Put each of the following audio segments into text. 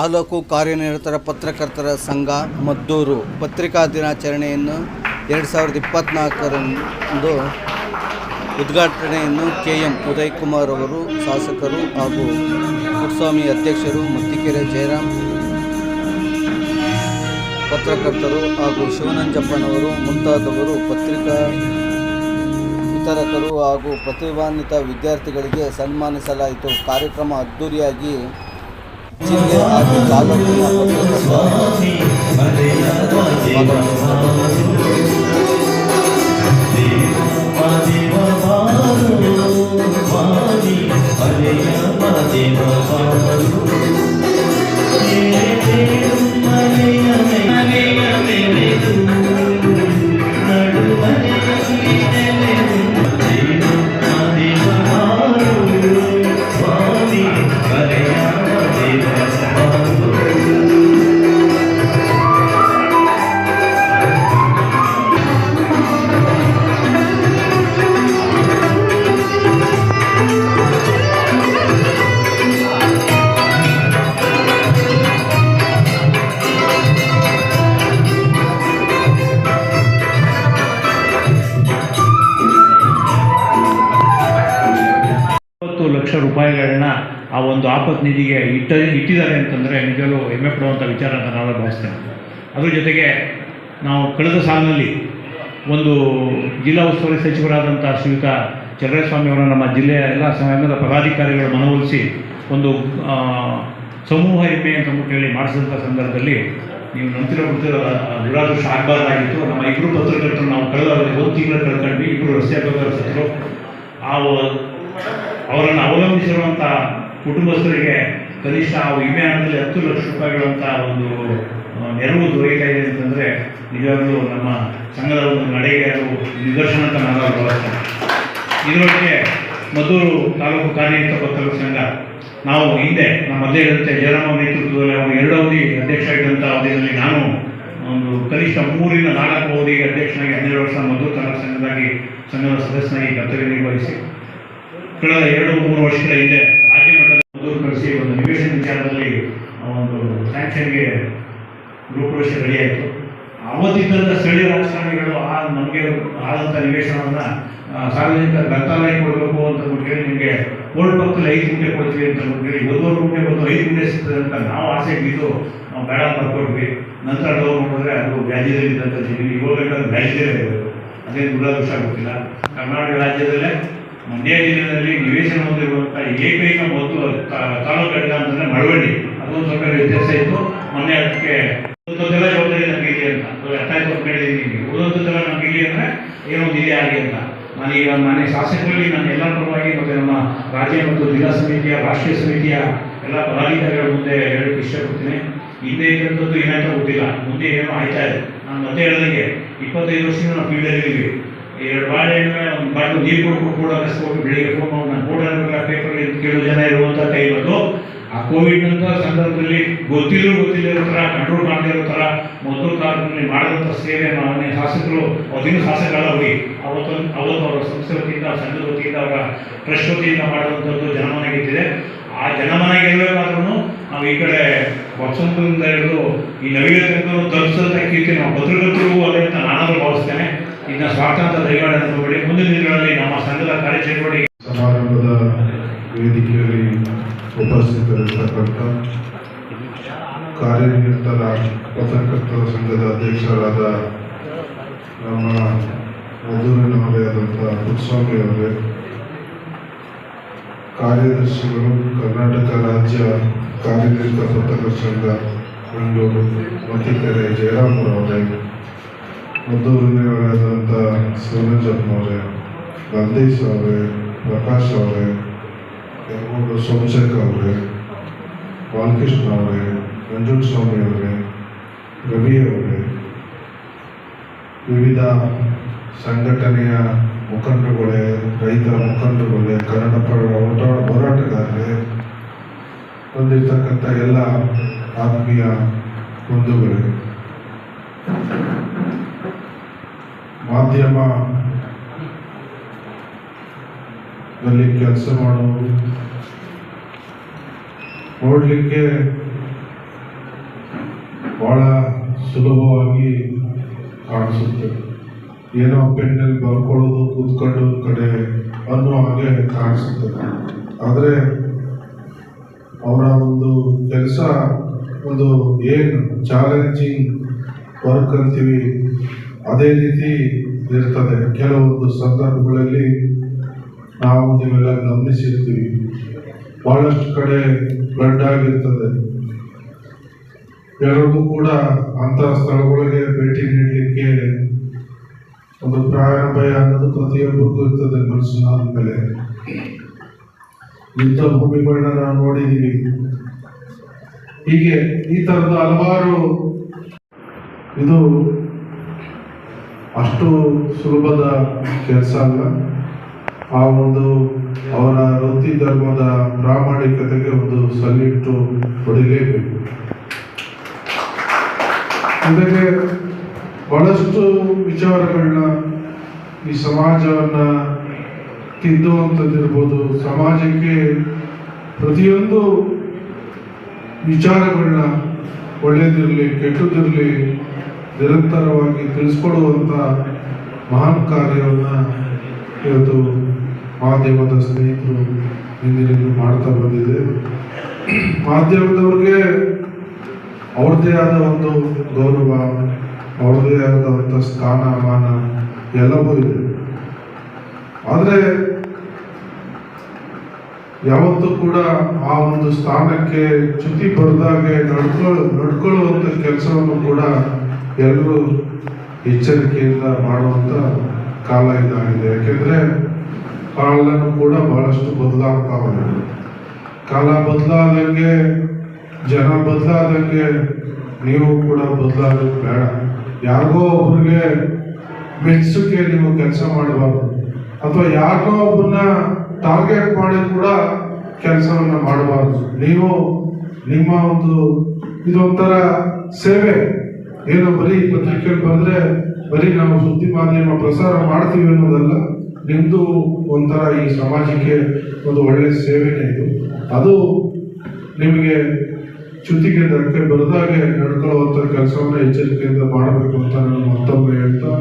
ತಾಲೂಕು ಕಾರ್ಯನಿರತರ ಪತ್ರಕರ್ತರ ಸಂಘ ಮದ್ದೂರು ಪತ್ರಿಕಾ ದಿನಾಚರಣೆಯನ್ನು ಎರಡು ಸಾವಿರದ ಇಪ್ಪತ್ತ್ನಾಲ್ಕರಂದು ಉದ್ಘಾಟನೆಯನ್ನು ಕೆ ಎಂ ಉದಯಕುಮಾರ್ ಅವರು, ಶಾಸಕರು ಹಾಗೂ ಕುಟ್ಸ್ವಾಮಿ ಅಧ್ಯಕ್ಷರು ಮತ್ತಿಕೆರೆ ಜಯರಾಮ್ ಪತ್ರಕರ್ತರು ಹಾಗೂ ಶಿವನಂಜಪ್ಪನವರು, ಮುಂತಾದವರು ಪತ್ರಿಕಾ ವಿತರಕರು ಹಾಗೂ ಪ್ರತಿಭಾನ್ವಿತ ವಿದ್ಯಾರ್ಥಿಗಳಿಗೆ ಸನ್ಮಾನಿಸಲಾಯಿತು. ಕಾರ್ಯಕ್ರಮ 지금 아주 나도 나도 나도 나도 나도 나도 ನಿಧಿಗೆ ಇಟ್ಟ ಇಟ್ಟಿದ್ದಾರೆ ಅಂತಂದರೆ ನಿಜವೂ ಹೆಮ್ಮೆ ಪಡುವಂಥ ವಿಚಾರ ಅಂತ ನಾನು ಭಾವಿಸ್ತೇನೆ ಅದ್ರ ಜೊತೆಗೆ ನಾವು ಕಳೆದ ಸಾಲಿನಲ್ಲಿ ಒಂದು ಜಿಲ್ಲಾ ಉಸ್ತುವಾರಿ ಸಚಿವರಾದಂಥ ಶ್ರೀಯುತ ಚಲರೇಸ್ವಾಮಿ ಅವರ ನಮ್ಮ ಜಿಲ್ಲೆಯ ಎಲ್ಲ ಸಂಘದ ಪದಾಧಿಕಾರಿಗಳು ಮನವೊಲಿಸಿ ಒಂದು ಸಮೂಹ ಹೆಮ್ಮೆ ಅಂತ ಹೇಳಿ ಮಾಡಿಸಿದಂಥ ಸಂದರ್ಭದಲ್ಲಿ ನೀವು ನಂತರ ದುರಾದೃಷ್ಟ ಆಗಬಾರ್ದಾಗಿತ್ತು. ನಮ್ಮ ಇಬ್ಬರು ಪತ್ರಕರ್ತರು ನಾವು ಕಳೆದ ಒಂದು ತಿಂಗಳು ಕಳ್ಕೊಂಡ್ವಿ. ಇಬ್ಬರು ರಸ್ತೆ ಸತ್ತರು ಆ, ಅವರನ್ನು ಅವಲಂಬಿಸಿರುವಂಥ ಕುಟುಂಬಸ್ಥರಿಗೆ ಕನಿಷ್ಠ ಆ ವಿಮೆ ಹಣದಲ್ಲಿ ಹತ್ತು ಲಕ್ಷ ರೂಪಾಯಿಗಳಂತ ಒಂದು ನೆರವು ದೊರೆಯುತ್ತಾ ಇದೆ ಅಂತಂದರೆ ನಿಜವಾಗ್ಲೂ ನಮ್ಮ ಸಂಘದ ಒಂದು ನಡೆಗೆ ಅದು ನಿದರ್ಶನ ಅಂತ ನಾನು ಭಾವಿಸ್ತೇನೆ ಇದರೊಳಗೆ ಮದ್ದೂರು ತಾಲೂಕು ಕಾರ್ಯನಿರತ ಪತ್ರಕರ್ತರ ಸಂಘ. ನಾವು ಹಿಂದೆ ನಮ್ಮ ಹೇಳಿದಂತೆ ಜಯರಾಮ ನೇತೃತ್ವದಲ್ಲಿ ಅವರು ಎರಡು ಅವಧಿ ಅಧ್ಯಕ್ಷ ಆಗಿದ್ದಂಥ ಅವಧಿಯಲ್ಲಿ ನಾನು ಒಂದು ಕನಿಷ್ಠ ಮೂರಿಂದ ನಾಲ್ಕು ಅವಧಿಗೆ ಅಧ್ಯಕ್ಷನಾಗಿ ಹನ್ನೆರಡು ವರ್ಷ ಮದ್ದೂರು ತಾಲೂಕು ಸಂಘದಾಗಿ ಸಂಘದ ಸದಸ್ಯನಾಗಿ ಕರ್ತವ್ಯ ನಿರ್ವಹಿಸಿ. ಕಳೆದ ಎರಡು, ಮೂರು ವರ್ಷಗಳ ಹಿಂದೆ ರಾಜ್ಯ ಮಟ್ಟದ ಮದ್ದೂರು ಕಳಿಸಿ ಒಂದು ನಿವೇಶನ ವಿಚಾರದಲ್ಲಿ ಒಂದು ಸ್ಯಾಂಕ್ಷನ್ಗೆ ರೆಡಿ ಆಯಿತು. ಅವತ್ತಿದ್ದಂಥ ಸ್ಥಳೀಯ ರಾಜಕಾರಣಿಗಳು ಆ ನಮಗೆ ಆದಂಥ ನಿವೇಶನವನ್ನು ಸಾರ್ವಜನಿಕ ಗ್ರಂಥಾಲಯ ಕೊಡಬೇಕು ಅಂತ ಹೇಳಿ ನಿಮಗೆ ಕೋರ್ಟ್ ಪಕ್ಕದಲ್ಲಿ ಐದು ಗುಂಟೆ ಕೊಡ್ತೀವಿ ಅಂತ ಹೇಳಿ ಒಂದೂವರೆ ಗುಂಟೆ ಬಂದು ಐದು ಗುಂಟೆ ಸಿಗ್ತದೆ ಅಂತ ನಾವು ಆಸೆ ಬಿದ್ದು ನಾವು ಬೇಡ ಬರ್ಕೊಟ್ವಿ ನಂತರ ಅದು ನೋಡಿದ್ರೆ ಅದು ವ್ಯಾಜ್ಯದಲ್ಲಿ ಇದ್ದಂಥ ಜಮೀನು ಇವಾಗ ವ್ಯಾಜ್ಯದಲ್ಲೇ ಇರಬೇಕು ಅದೇನು ದುರಾದೃಷ್ಟ ಗೊತ್ತಿಲ್ಲ. ಕರ್ನಾಟಕ ರಾಜ್ಯದಲ್ಲೇ, ಮಂಡ್ಯ ಜಿಲ್ಲೆಯಲ್ಲಿ ನಿವೇಶನ ಹೊಂದಿರುವಂಥ ಏಕೈಕ ಮತ್ತು ತಾ- ತಾಲೂಕು ಘಟಕ ಅಂತಂದ್ರೆ ಮಳವಳ್ಳಿ ಅದೊಂದು ಸ್ವಲ್ಪ ವ್ಯತ್ಯಾಸ ಇತ್ತು ಮೊನ್ನೆ ಅದಕ್ಕೆ ಉಳಿದದ್ದೆಲ್ಲ ಜವಾಬ್ದಾರಿ ನಮ್ಗೆ ಇದೆ ಅಂತ ಅದು ಅರ್ಥ ಆಯ್ತು ಅಂತ ಹೇಳಿದ್ದೀನಿ ಉಳಿದದ್ದೆಲ್ಲ ನಮ್ಗೆ ಇಲ್ಲಿ ಅಂದ್ರೆ ಏನೋ ಒಂದು ಇದೆ ಆಗಿ ಅಂತ ನಾನೀಗ ಮನೆ ಶಾಸಕರಲ್ಲಿ ನಾನು ಎಲ್ಲ ಪರವಾಗಿ ಮತ್ತೆ ನಮ್ಮ ರಾಜ್ಯ ಮತ್ತು ಜಿಲ್ಲಾ ಸಮಿತಿಯ, ರಾಷ್ಟ್ರೀಯ ಸಮಿತಿಯ ಎಲ್ಲ ಪದಾಧಿಕಾರಿಗಳ ಮುಂದೆ ಹೇಳಕ್ಕೆ ಇಷ್ಟಪಡ್ತೀನಿ ಹಿಂದೆ ಇದ್ದಂಥದ್ದು ಏನಂತ ಗೊತ್ತಿಲ್ಲ. ಮುಂದೆ ಏನೋ ಆಯ್ತಾ ಇದೆ. ನಾನು ಮತ್ತೆ ಹೇಳ್ದಂಗೆ ಇಪ್ಪತ್ತೈದು ವರ್ಷದಿಂದ ನಾವು ಫೀಲ್ಡಲ್ಲಿ ಇದ್ದೀವಿ ಎರಡು ಬಾಳೆಹಣ್ಣು ಬಾಟಲು ನೀರು ಕೊಡ್ಕೊಂಡು ಕೂಡ ಕಸ್ಕೊಂಡು ಬೆಳಿಗ್ಗೆ ಫೋನ್ ಮಾಡಿ, ನಾನು ಕೂಡ ಪೇಪರ್ ಕೇಳೋ ಜನ ಇರುವಂಥ ಅದು. ಆ ಕೋವಿಡ್ ನಂತರ ಸಂದರ್ಭದಲ್ಲಿ ಗೊತ್ತಿಲ್ಲೂ ಗೊತ್ತಿಲ್ಲದ ಥರ ಕಂಟ್ರೋಲ್ ಮಾಡದಿರೋ ಥರ, ಮೊದಲು ಕಾಲದಲ್ಲಿ ಮಾಡಿದಂಥ ಸೇವೆ ಮಾನ್ಯ ಶಾಸಕರು ಅದಿನ ಶಾಸಕರಲ್ಲ ಹೋಗಿ ಅವತ್ತು ಅವತ್ತು ಅವರ ಸಂಸ್ಥೆ ವತಿಯಿಂದ ಸಂಘದ ವತಿಯಿಂದ, ಅವರ ಟ್ರಸ್ಟ್ ವತಿಯಿಂದ ಮಾಡುವಂಥದ್ದು ಜನಮನ ಗೆದ್ದಿದೆ ಆ ಜನಮನ ಗೆಲ್ಲಬೇಕಾದ್ರೂ ನಾವು ಈ ಕಡೆ ವಸಂತದಿಂದ ಹಿಡಿದು ಈ ನವೀನ ತನಕ ಕೀರ್ತಿ ನಾವು ಪತ್ರಕರ್ತರಿಗೂ ಅದೇ ಅಂತ ನಾನಾದ್ರೂ ಭಾವಿಸ್ತೇನೆ. ಇನ್ನು ಸ್ವಾತಂತ್ರ್ಯ ಅಂತ ದಯಮಾಡಿ ಮುಂದಿನ ದಿನಗಳಲ್ಲಿ ನಮ್ಮ ಸಂಘದ ಸಮಾರಂಭದ ವೇದಿಕೆಯಲ್ಲಿ ಉಪಸ್ಥಿತರಿರ್ತಕ್ಕಂಥ ಕಾರ್ಯನಿರತರ ಪತ್ರಕರ್ತರ ಸಂಘದ ಅಧ್ಯಕ್ಷರಾದ ನಮ್ಮ ಮಧುರಿನವರೇ ಆದಂಥ ಪುಟ್ಟಸ್ವಾಮಿ ಅವರೇ ಕಾರ್ಯದರ್ಶಿಗಳು, ಕರ್ನಾಟಕ ರಾಜ್ಯ ಕಾರ್ಯನಿರತ ಪತ್ರಕರ್ತರ ಸಂಘ ಬೆಂಗಳೂರು ಮತ್ತಿಕೆರೆ ಜಯರಾಮರವರೇ ಮದ್ದೂರಿನವರಾದಂಥ ಶಿವರಂಜಪ್ಪನವರೇ ನಂದೀಶ್ ಅವರೇ, ಪ್ರಕಾಶ್ ಅವರೇ ಯಾವುದು ಸೋಮಶೇಖರ್ ಅವರೇ, ಬಾಲಕೃಷ್ಣ ಅವರೇ ರಂಜನ್ ಸ್ವಾಮಿ ಅವರೇ, ರವಿ ಅವರೇ, ವಿವಿಧ ಸಂಘಟನೆಯ ಮುಖಂಡರುಗಳೇ, ರೈತರ ಮುಖಂಡರುಗಳೇ, ಕನ್ನಡ ಪರ ಹೋರಾಟ ಹೋರಾಟಗಾರರೇ ಹೊಂದಿರ್ತಕ್ಕಂಥ ಎಲ್ಲ ಆತ್ಮೀಯ ಬಂಧುಗಳೇ, ಮಾಧ್ಯಮ ದಲ್ಲಿ ಕೆಲಸ ಮಾಡೋದು. ನೋಡಲಿಕ್ಕೆ ಭಾಳ ಸುಲಭವಾಗಿ ಕಾಣಿಸುತ್ತೆ. ಏನೋ ಪೆನ್ನಲ್ಲಿ ಬರ್ಕೊಳ್ಳೋದು ಕೂತ್ಕೊಂಡು ಕಡೆ ಅನ್ನೋ ಹಾಗೆ ಕಾಣಿಸುತ್ತೆ. ಆದರೆ ಅವರ ಒಂದು ಕೆಲಸ, ಒಂದು ಏನು ಚಾಲೆಂಜಿಂಗ್ ವರ್ಕ್ ಅಂತೀವಿ, ಅದೇ ರೀತಿ ಇರ್ತದೆ. ಕೆಲವೊಂದು ಸಂದರ್ಭಗಳಲ್ಲಿ ನಾವು ನೀವೆಲ್ಲ ಗಮನಿಸಿರ್ತೀವಿ. ಬಹಳಷ್ಟು ಕಡೆ ಫ್ಲಡ್ ಆಗಿರ್ತದೆ. ಎಲ್ಲರಿಗೂ ಕೂಡ ಅಂತಹ ಸ್ಥಳಗಳಿಗೆ ಭೇಟಿ ನೀಡಲಿಕ್ಕೆ ಒಂದು ಪ್ರಾಣ ಭಯ ಅನ್ನೋದು ಪ್ರತಿಯೊಬ್ಬರಿಗೂ ಇರ್ತದೆ ಮನಸ್ಸಿನ ಮೇಲೆ. ಇಂಥ ಭೂಮಿಗಳನ್ನ ನಾವು ನೋಡಿದ್ದೀವಿ ಹೀಗೆ ಈ ಥರದ ಹಲವಾರು ಇದು ಅಷ್ಟು ಸುಲಭದ ಕೆಲಸ ಅಲ್ಲ. ಆ ಒಂದು ಅವರ ವೃತ್ತಿ ಧರ್ಮದ ಪ್ರಾಮಾಣಿಕತೆಗೆ ಒಂದು ಸಲ್ಲಿಟ್ಟು ಹೊಡಿಲೇಬೇಕು ಅದಕ್ಕೆ ಬಹಳಷ್ಟು ವಿಚಾರಗಳನ್ನ ಈ ಸಮಾಜವನ್ನ ತಿದ್ದುವಂಥದ್ದಿರ್ಬೋದು ಸಮಾಜಕ್ಕೆ ಪ್ರತಿಯೊಂದು ವಿಚಾರಗಳನ್ನ ಒಳ್ಳೆಯದಿರಲಿ ಕೆಟ್ಟದಿರಲಿ ನಿರಂತರವಾಗಿ ತಿಳಿಸ್ಕೊಡುವಂಥ ಮಹಾನ್ ಕಾರ್ಯವನ್ನು ಇವತ್ತು ಮಾಧ್ಯಮದ ಸ್ನೇಹಿತರು ಇಂದಿನಿಂದ ಮಾಡ್ತಾ ಬಂದಿದೆ. ಮಾಧ್ಯಮದವ್ರಿಗೆ ಅವ್ರದ್ದೇ ಆದ ಒಂದು ಗೌರವ, ಅವ್ರದ್ದೇ ಆದಂಥ ಸ್ಥಾನ ಮಾನ ಎಲ್ಲವೂ ಇದೆ. ಆದರೆ ಯಾವತ್ತೂ ಕೂಡ ಆ ಒಂದು ಸ್ಥಾನಕ್ಕೆ ಚ್ಯುತಿ ಬರೆದಾಗೆ ನಡ್ಕೊಳ್ ನಡ್ಕೊಳ್ಳುವಂಥ ಕೆಲಸವನ್ನು ಕೂಡ ಎಲ್ಲರೂ ಎಚ್ಚರಿಕೆಯಿಂದ ಮಾಡುವಂಥ ಕಾಲ ಇದಾಗಿದೆ. ಯಾಕೆಂದರೆ ಕಾಲನು ಕೂಡ ಬಹಳಷ್ಟು ಬದಲಾಗ್ತಾ ಇದೆ ಕಾಲ ಬದಲಾದಂಗೆ, ಜನ ಬದಲಾದಂಗೆ, ನೀವು ಕೂಡ ಬದಲಾಗೋದು ಬೇಡ. ಯಾರಿಗೋ ಒಬ್ರಿಗೆ ಮೆಚ್ಚುಗೆ ನೀವು ಕೆಲಸ ಮಾಡಬಾರ್ದು. ಅಥವಾ ಯಾರಿಗೋ ಒಬ್ಬರನ್ನ ಟಾರ್ಗೆಟ್ ಮಾಡಿ ಕೂಡ ಕೆಲಸವನ್ನು ಮಾಡಬಾರ್ದು. ನೀವು ನಿಮ್ಮ ಒಂದು ಇದೊಂಥರ ಸೇವೆ. ಏನು ಬರೀ ಪತ್ರಿಕೆಯಲ್ಲಿ ಬಂದ್ರೆ ಬರೀ ನಾವು ಸುದ್ದಿ ಮಾಧ್ಯಮ ಪ್ರಸಾರ ಮಾಡ್ತೀವಿ ಅನ್ನೋದಲ್ಲ. ನಿಮ್ದು ಒಂಥರ ಈ ಸಮಾಜಕ್ಕೆ ಒಂದು ಒಳ್ಳೆಯ ಸೇವೆನೇ ಇದು. ಅದು ನಿಮಗೆ ಚ್ಯುತಿಗೆ ಧಕ್ಕೆ ಬರದಾಗೆ ನಡ್ಕೊಳ್ಳುವಂಥ ಕೆಲಸವನ್ನು ಎಚ್ಚರಿಕೆಯಿಂದ ಮಾಡಬೇಕು ಅಂತ ನಾನು ಮತ್ತೊಮ್ಮೆ ಹೇಳ್ತಾ.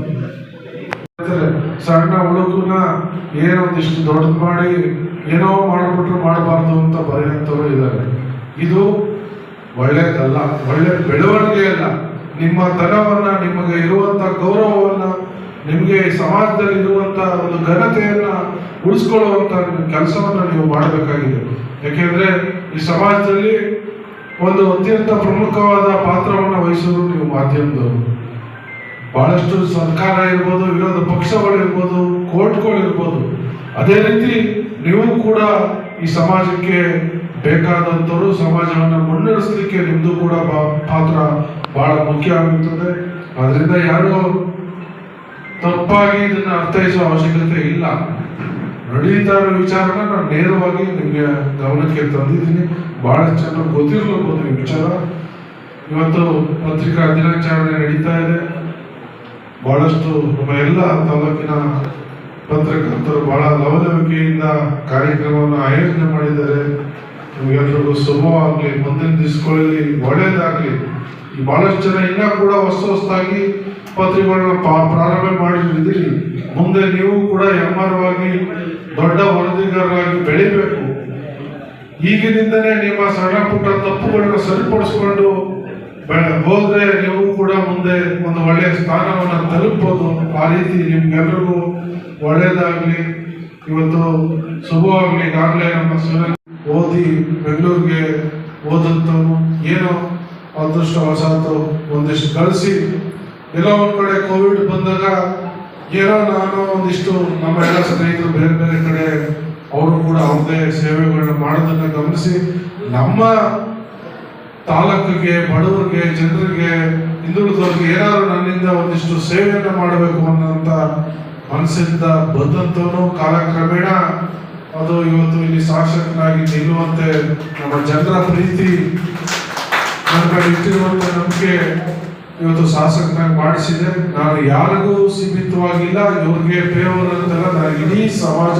ಸಣ್ಣ ಹುಡುಗನ ಏನೋ ಒಂದಿಷ್ಟು ದೊಡ್ಡದು ಮಾಡಿ, ಏನೋ ಮಾಡಿಬಿಟ್ರು ಮಾಡಬಾರ್ದು ಅಂತ ಬರೆಯುವಂಥವ್ರು ಇದ್ದಾರೆ. ಇದು ಒಳ್ಳೆಯದಲ್ಲ ಒಳ್ಳೆ ಬೆಳವಣಿಗೆ ಅಲ್ಲ ನಿಮ್ಮ ತನವನ್ನು ನಿಮಗೆ ಇರುವಂಥ ಗೌರವವನ್ನ ನಿಮಗೆ ಸಮಾಜದಲ್ಲಿ ಇರುವಂತ ಒಂದು ಘನತೆಯನ್ನ ಉಳಿಸ್ಕೊಳ್ಳುವಂತ ಕೆಲಸವನ್ನ ನೀವು ಮಾಡಬೇಕಾಗಿದೆ. ಯಾಕೆಂದ್ರೆ ಈ ಸಮಾಜದಲ್ಲಿ ಒಂದು ಅತ್ಯಂತ ಪ್ರಮುಖವಾದ ಪಾತ್ರವನ್ನ ವಹಿಸೋದು ನೀವು ಮಾಧ್ಯಮದವರು. ಬಹಳಷ್ಟು ಸರ್ಕಾರ ಇರ್ಬೋದು, ವಿರೋಧ ಪಕ್ಷಗಳಿರ್ಬೋದು ಕೋರ್ಟ್ಗಳು ಇರ್ಬೋದು. ಅದೇ ರೀತಿ ನೀವು ಕೂಡ ಈ ಸಮಾಜಕ್ಕೆ ಬೇಕಾದಂಥವರು, ಸಮಾಜವನ್ನ ಮುನ್ನಡೆಸಲಿಕ್ಕೆ ನಿಮ್ಮದು ಕೂಡ ಪಾತ್ರ ಬಹಳ ಮುಖ್ಯ ಆಗುತ್ತದೆ. ಅದರಿಂದ ಯಾರು ತಪ್ಪಾಗಿ ಇದನ್ನ ಅರ್ಥೈಸುವ ಅವಶ್ಯಕತೆ ಇಲ್ಲ. ನಡೀತಾ ಇರೋ ವಿಚಾರನ ನಾನು ನೇರವಾಗಿ ನಿಮಗೆ ಗಮನಕ್ಕೆ ತಂದಿದ್ದೀನಿ. ಬಹಳ ಚೆನ್ನಾಗಿ ಗೊತ್ತಿರ್ಲಬಹುದು ಈ ವಿಚಾರ. ಇವತ್ತು ಪತ್ರಿಕಾ ದಿನಾಚರಣೆ ನಡೀತಾ ಇದೆ. ಬಹಳಷ್ಟು ನಮ್ಮ ಎಲ್ಲ ತಾಲೂಕಿನ ಪತ್ರಕರ್ತರು ಬಹಳ ಲವಲವಿಕೆಯಿಂದ ಕಾರ್ಯಕ್ರಮವನ್ನು ಆಯೋಜನೆ ಮಾಡಿದ್ದಾರೆ. ನಿಮಗೆಲ್ರಿಗೂ ಶುಭವಾಗಲಿ, ಮುಂದಿನ ದಿವಸಗಳಲ್ಲಿ ಒಳ್ಳೇದಾಗಲಿ ಬಹಳಷ್ಟು ಜನ ಇನ್ನೂ ಕೂಡ ಹೊಸ ಹೊಸದಾಗಿ ಪತ್ರಿಕೆಗಳನ್ನ ಪಾ- ಪ್ರಾರಂಭ ಮಾಡಿದ್ರಿ ಮುಂದೆ ನೀವು ಕೂಡ ಎಮ್ಮರವಾಗಿ ದೊಡ್ಡ ವರದಿಗಾರರಾಗಿ ಬೆಳಿಬೇಕು. ಈಗಿನಿಂದನೇ ನಿಮ್ಮ ಸಣ್ಣ ಪುಟ್ಟ ತಪ್ಪುಗಳನ್ನ ಸರಿಪಡಿಸ್ಕೊಂಡು ಹೋದ್ರೆ ನೀವು ಕೂಡ ಮುಂದೆ ಒಂದು ಒಳ್ಳೆಯ ಸ್ಥಾನವನ್ನು ತಲುಪಬಹುದು ಆ ರೀತಿ ನಿಮ್ಗೆಲ್ರಿಗೂ ಒಳ್ಳೆಯದಾಗಲಿ ಇವತ್ತು ಶುಭವಾಗಲಿ. ಈಗಾಗಲೇ ನಮ್ಮ ಸಣ್ಣ ಓದಿ ಬೆಂಗಳೂರಿಗೆ ಓದಂತವನು ಏನೋ ಅದೃಷ್ಟವಶಾತ್ತು ಒಂದಿಷ್ಟು ಕಳಿಸಿ. ಎಲ್ಲೋ ಒಂದ್ ಕಡೆ ಕೋವಿಡ್ ಬಂದಾಗ ಏನೋ ನಾನು ಒಂದಿಷ್ಟು ನಮ್ಮ ಎಲ್ಲ ಸ್ನೇಹಿತರು ಬೇರೆ ಬೇರೆ ಕಡೆ ಅವರು ಕೂಡ ಅವ್ರದೇ ಸೇವೆಗಳನ್ನ ಮಾಡೋದನ್ನ ಗಮನಿಸಿ ನಮ್ಮ ತಾಲೂಕಿಗೆ, ಬಡವರಿಗೆ, ಜನರಿಗೆ, ಹಿಂದುಳಿದವ್ರಿಗೆ ಏನಾದ್ರು ನನ್ನಿಂದ ಒಂದಿಷ್ಟು ಸೇವೆಯನ್ನ ಮಾಡಬೇಕು ಅನ್ನೋಂಥ ಮನಸ್ಸಿಂದ ಬಂದಂತವನು ಕಾಲಕ್ರಮೇಣ ಅದು ಇವತ್ತು ಇಲ್ಲಿ ಶಾಸಕನಾಗಿ ನಿಲ್ಲುವಂತೆ ನಮ್ಮ ಜನರ ಪ್ರೀತಿ ನನ್ನ ಇಟ್ಟಿರುವಂತ ನಂಬಿಕೆ ಇವತ್ತು ಶಾಸಕನಾಗಿ ಮಾಡಿಸಿದೆ. ನಾನು ಯಾರಿಗೂ ಸೀಮಿತವಾಗಿಲ್ಲ. ಇವ್ರಿಗೆ ಫೇವರ್ ಅಂತಲ್ಲ ನಾನು ಇಡೀ ಸಮಾಜ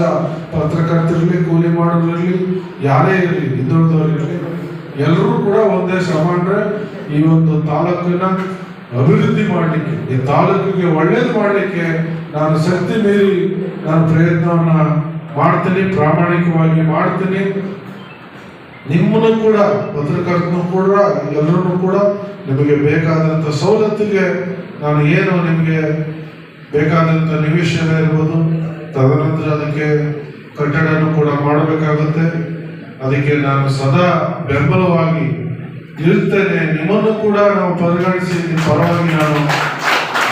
ಪತ್ರಕರ್ತರಿರಲಿ ಕೂಲಿ ಮಾಡೋರಿರಲಿ ಯಾರೇ ಇರಲಿ, ಹಿಂದುಳಿದವರಿರಲಿ ಎಲ್ಲರೂ ಕೂಡ ಒಂದೇ ಸಮಾನ ಈ ಒಂದು ತಾಲೂಕಿನ ಅಭಿವೃದ್ಧಿ ಮಾಡಲಿಕ್ಕೆ, ಈ ತಾಲೂಕಿಗೆ ಒಳ್ಳೇದು ಮಾಡಲಿಕ್ಕೆ ನಾನು ಶಕ್ತಿ ಮೀರಿ ನಾನು ಪ್ರಯತ್ನವನ್ನು ಮಾಡ್ತೀನಿ, ಪ್ರಾಮಾಣಿಕವಾಗಿ ಮಾಡ್ತೀನಿ. ನಿಮ್ಮನ್ನು ಕೂಡ ಪತ್ರಕರ್ತನು ಕೂಡ ಎಲ್ಲರೂ ಕೂಡ ನಿಮಗೆ ಬೇಕಾದಂಥ ಸವಲತ್ತಿಗೆ ನಾನು ಏನು ನಿಮಗೆ ಬೇಕಾದಂಥ ನಿವೇಶನ ಇರ್ಬೋದು, ತದನಂತರ ಅದಕ್ಕೆ ಕಟ್ಟಡನೂ ಕೂಡ ಮಾಡಬೇಕಾಗುತ್ತೆ. ಅದಕ್ಕೆ ನಾನು ಸದಾ ಬೆಂಬಲವಾಗಿ ಇರ್ತೇನೆ ನಿಮ್ಮನ್ನು ಕೂಡ ನಾವು ಪರಿಗಣಿಸಿ, ನಿಮ್ಮ ಪರವಾಗಿ ನಾನು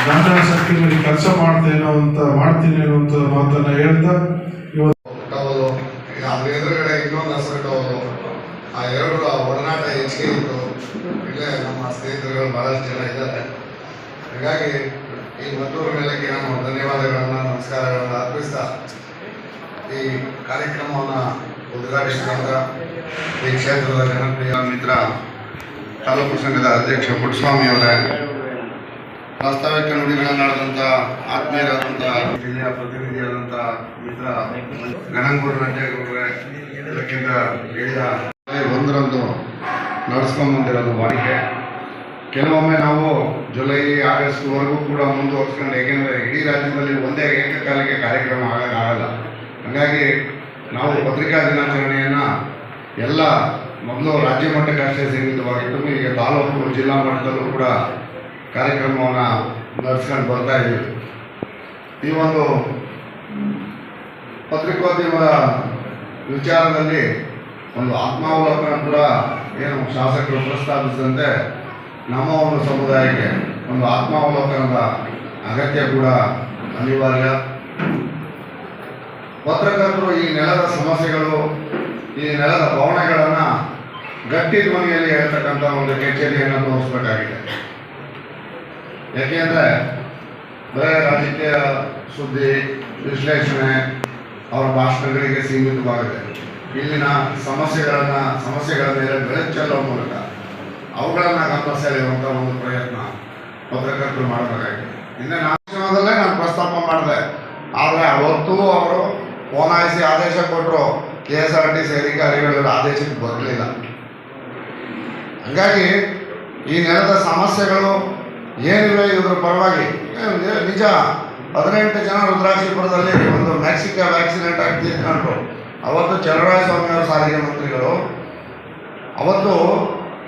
ನನ್ನ ಶಕ್ತಿ ಮೇಲೆ ಕೆಲಸ ಮಾಡ್ತೇನೋ ಅಂತ, ಮಾಡ್ತೀನಿ ಅನ್ನೋ ಮಾತನ್ನ ಹೇಳ್ತಾ ಇವತ್ತು ಇನ್ನೊಂದು ಹಸಿರು ಆ ಎರಡು ಒಡನಾಟ ಹೆಚ್ಚಿಗೆ ಇತ್ತು. ಇಲ್ಲೇ ನಮ್ಮ ಸ್ನೇಹಿತರುಗಳು ಬಹಳಷ್ಟು ಜನ ಇದ್ದಾರೆ. ಹಾಗಾಗಿ ಈ ಮದ್ದೂರು ಮೇಲಕ್ಕೆ ನಾನು ಧನ್ಯವಾದಗಳನ್ನ, ನಮಸ್ಕಾರಗಳನ್ನ ಅರ್ಪಿಸ್ತಾ ಈ ಕಾರ್ಯಕ್ರಮವನ್ನು ಉದ್ಘಾಟಿಸಿದಾಗ ಈ ಕ್ಷೇತ್ರದ ಜನಪ್ರಿಯ ಮಿತ್ರ, ತಾಲೂಕು ಸಂಘದ ಅಧ್ಯಕ್ಷ ಪುಟ್ಟಸ್ವಾಮಿ ಅವರ. ವಾಸ್ತವಿಕ ನುಡಿಗಳನ್ನಾಡಿದಂಥ ಆತ್ಮೀಯರಾದಂಥ ಜಿಲ್ಲೆಯ ಪ್ರತಿನಿಧಿಯಾದಂಥ ಮಿತ್ರ ಗಣಂಗೂರು ಗೌಡ್ರೆ ಇದಕ್ಕಿಂತ ಹಿಡಿದ ಒಂದರಂದು ನಡೆಸ್ಕೊಂಬಂದಿರೋದು ವಾಡಿಕೆ ಕೆಲವೊಮ್ಮೆ ನಾವು ಜುಲೈ ಆಗಸ್ಟ್ವರೆಗೂ ಕೂಡ ಮುಂದುವರ್ಸ್ಕೊಂಡು, ಏಕೆಂದರೆ ಇಡೀ ರಾಜ್ಯದಲ್ಲಿ ಒಂದೇ ಏಕಕಾಲಕ್ಕೆ ಕಾರ್ಯಕ್ರಮ ಆಗೋಕ್ಕಾಗಲ್ಲ ಹಾಗಾಗಿ ನಾವು ಪತ್ರಿಕಾ ದಿನಾಚರಣೆಯನ್ನು ಎಲ್ಲ ಮೊದಲು ರಾಜ್ಯ ಮಟ್ಟಕ್ಕೆ ಅಷ್ಟೇ ಸೀಮಿತವಾಗಿತ್ತು ಈಗ ತಾಲೂಕು, ಜಿಲ್ಲಾ ಮಟ್ಟದಲ್ಲೂ ಕೂಡ ಕಾರ್ಯಕ್ರಮವನ್ನು ನಡೆಸ್ಕೊಂಡು ಬರ್ತಾ ಇದ್ದೀವಿ. ಈ ಒಂದು ಪತ್ರಿಕೋದ್ಯಮದ ವಿಚಾರದಲ್ಲಿ ಒಂದು ಆತ್ಮಾವಲೋಕನ ಕೂಡ ಏನು ಶಾಸಕರು ಪ್ರಸ್ತಾಪಿಸಿದಂತೆ ನಮ್ಮ ಒಂದು ಸಮುದಾಯಕ್ಕೆ ಒಂದು ಆತ್ಮಾವಲೋಕನದ ಅಗತ್ಯ ಕೂಡ ಅನಿವಾರ್ಯ. ಪತ್ರಕರ್ತರು ಈ ನೆಲದ ಸಮಸ್ಯೆಗಳು, ಈ ನೆಲದ ಭಾವನೆಗಳನ್ನು ಗಟ್ಟಿ ಧ್ವನಿಯಲ್ಲಿ ಹೇಳ್ತಕ್ಕಂಥ ಒಂದು ಕಚೇರಿಯನ್ನು ತೋರಿಸ್ಬೇಕಾಗಿದೆ. ಯಾಕೆಂದರೆ ಬರೇ ರಾಜಕೀಯ ಸುದ್ದಿ, ವಿಶ್ಲೇಷಣೆ ಅವರ ಭಾಷಣಗಳಿಗೆ ಸೀಮಿತವಾಗಿದೆ. ಇಲ್ಲಿನ ಸಮಸ್ಯೆಗಳನ್ನು, ಸಮಸ್ಯೆಗಳ ಮೇಲೆ ಬೆಳಕು ಚೆಲ್ಲುವ ಮೂಲಕ ಅವುಗಳನ್ನು ಗಮನ ಸೆಳೆಯುವಂಥ ಒಂದು ಪ್ರಯತ್ನ ಪತ್ರಕರ್ತರು ಮಾಡಬೇಕಾಗಿದೆ. ಹಿಂದೆ ನಾಲ್ಕು ನಾನು ಪ್ರಸ್ತಾಪ ಮಾಡಿದೆ. ಆದರೆ ಅವತ್ತು ಅವರು ಓನಾಯಿಸಿ ಆದೇಶ ಕೊಟ್ಟರು. K S R T C ಅಧಿಕಾರಿಗಳ ಆದೇಶಕ್ಕೆ ಬರಲಿಲ್ಲ. ಹಾಗಾಗಿ ಈ ನೆಲದ ಸಮಸ್ಯೆಗಳು ಏನಿವೆ ಇದ್ರ ಪರವಾಗಿ ನಿಜ, ಹದಿನೆಂಟು ಜನ ರುದ್ರಾಕ್ಷಿಪುರದಲ್ಲಿ ಒಂದು ಮ್ಯಾಕ್ಸಿಕಾ ಆಕ್ಸಿಡೆಂಟ್ ಆಗಿ ತೀರ್ಕೊಂಡ್ರು ಅವತ್ತು ಚಲರಾಯ ಸ್ವಾಮಿ ಅವರ ಸಾರಿಗೆ ಮಂತ್ರಿಗಳು, ಅವತ್ತು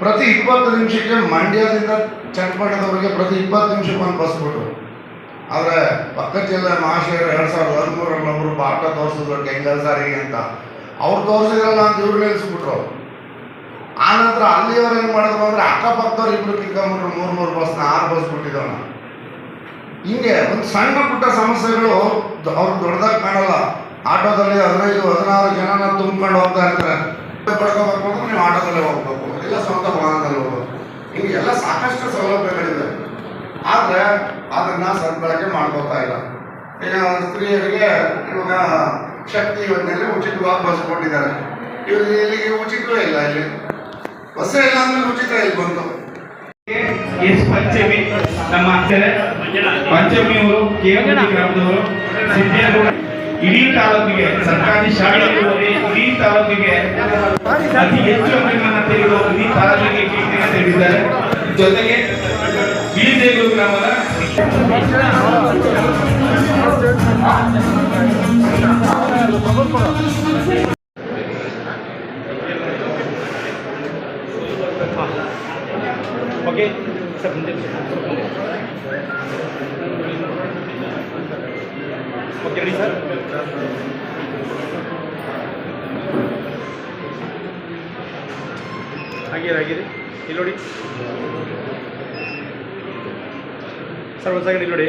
ಪ್ರತಿ ಇಪ್ಪತ್ತು ನಿಮಿಷಕ್ಕೆ ಮಂಡ್ಯದಿಂದ ಚನ್ನಪಟ್ಟಣದವರೆಗೆ ಪ್ರತಿ ಇಪ್ಪತ್ತು ನಿಮಿಷಕ್ಕೆ ಒಂದು ಬಸ್ ಬಿಟ್ರು. ಆದರೆ ಪಕ್ಕ ಜಿಲ್ಲೆ ಮಹಾಶಯರು ಎರಡು ಸಾವಿರದ ಹದಿಮೂರರಲ್ಲಿ ಒಬ್ಬರು ಬಾಟ ತೋರಿಸಿದ್ರು ಸಾರಿಗೆ ಅಂತ. ಅವ್ರು ತೋರಿಸಿದ್ರಲ್ಲ ಅಂತ ಇವ್ರು ನಿಲ್ಲಿಸ್ಬಿಟ್ರು ಆ ನಂತರ ಅಲ್ಲಿಯವ್ರು ಏನು ಮಾಡಿದ್ರು ಅಂದರೆ ಅಕ್ಕಪಕ್ಕದವ್ರು ಇಬ್ಬರು ಕಿತ್ಕೊಂಡ್ಬಿಟ್ರು, ಮೂರು ಮೂರು ಬಸ್ನ ಆರು ಬಸ್ ಬಿಟ್ಟಿದ್ದವನ್ನ ಹಿಂಗೆ ಒಂದು ಸಣ್ಣ ಪುಟ್ಟ ಸಮಸ್ಯೆಗಳು ಅವ್ರು ದೊಡ್ಡದಾಗಿ ಕಾಣಲ್ಲ. ಆಟೋದಲ್ಲಿ ಹದಿನೈದು, ಹದಿನಾರು ಜನನ ತುಂಬಿಕೊಂಡು ಹೋಗ್ತಾ ಇರ್ತಾರೆ. ಪಡ್ಕೋಬೇಕು ನೀವು ಆಟೋದಲ್ಲೇ ಹೋಗ್ಬೇಕು. ಇಲ್ಲ ಸ್ವಂತ ವಾಹನದಲ್ಲಿ ಹೋಗ್ಬೇಕು. ಹಿಂಗೆ ಎಲ್ಲ ಸಾಕಷ್ಟು ಸೌಲಭ್ಯಗಳಿದೆ. ಆದರೆ ಅದನ್ನ ಸದ್ಬಳಕೆ ಮಾಡ್ಕೋತಾ ಇಲ್ಲ. ಈಗ ಸ್ತ್ರೀಯರಿಗೆ ಇವಾಗ ಶಕ್ತಿ ಯೋಜನೆಯಲ್ಲಿ ಉಚಿತವಾಗಿ ಬಸ್ ಕೊಟ್ಟಿದ್ದಾರೆ ಇವ್ರು ಇಲ್ಲಿಗೆ ಉಚಿತವೇ ಇಲ್ಲ ಇಲ್ಲಿ. ಬಸ್ಸೇ ಇಲ್ಲ ಅಂದ್ರೆ ಉಚಿತ ಇಲ್ಲಿ ಬಂತು? ಎಸ್ ಪಂಚಮಿ, ನಮ್ಮ ಪಂಚಮಿಯವರು ಕೇವಲ ಗ್ರಾಮದವರು ಇಡೀ ತಾಲೂಕಿಗೆ, ಸರ್ಕಾರಿ ಶಾಲೆಗಳು ಇಡೀ ತಾಲೂಕಿಗೆ ಅತಿ ಹೆಚ್ಚು ಅಭಿಮಾನ ತೆಗೆದು ಇಡೀ ತಾಲೂಕಿಗೆ ಕೀರ್ತಿಯನ್ನು ತೆಗೆದಿದ್ದಾರೆ. ಜೊತೆಗೆ ಬಿಜೆಪಿ ಗ್ರಾಮದ ಓಕೆ ಸರ್ ಮುಂದೆ ಓಕೆ ರೆಡಿ ಸರ್ ಹಾಗೆ ಹಾಗಿದೆ ಇಲ್ಲಿ ನೋಡಿ. ಸರ್ ಒಂದು ಸೆಕೆಂಡ್ ಇಲ್ಲಿ ನೋಡಿ.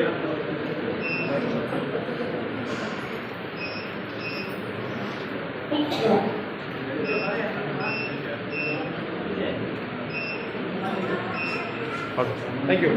Okay thank you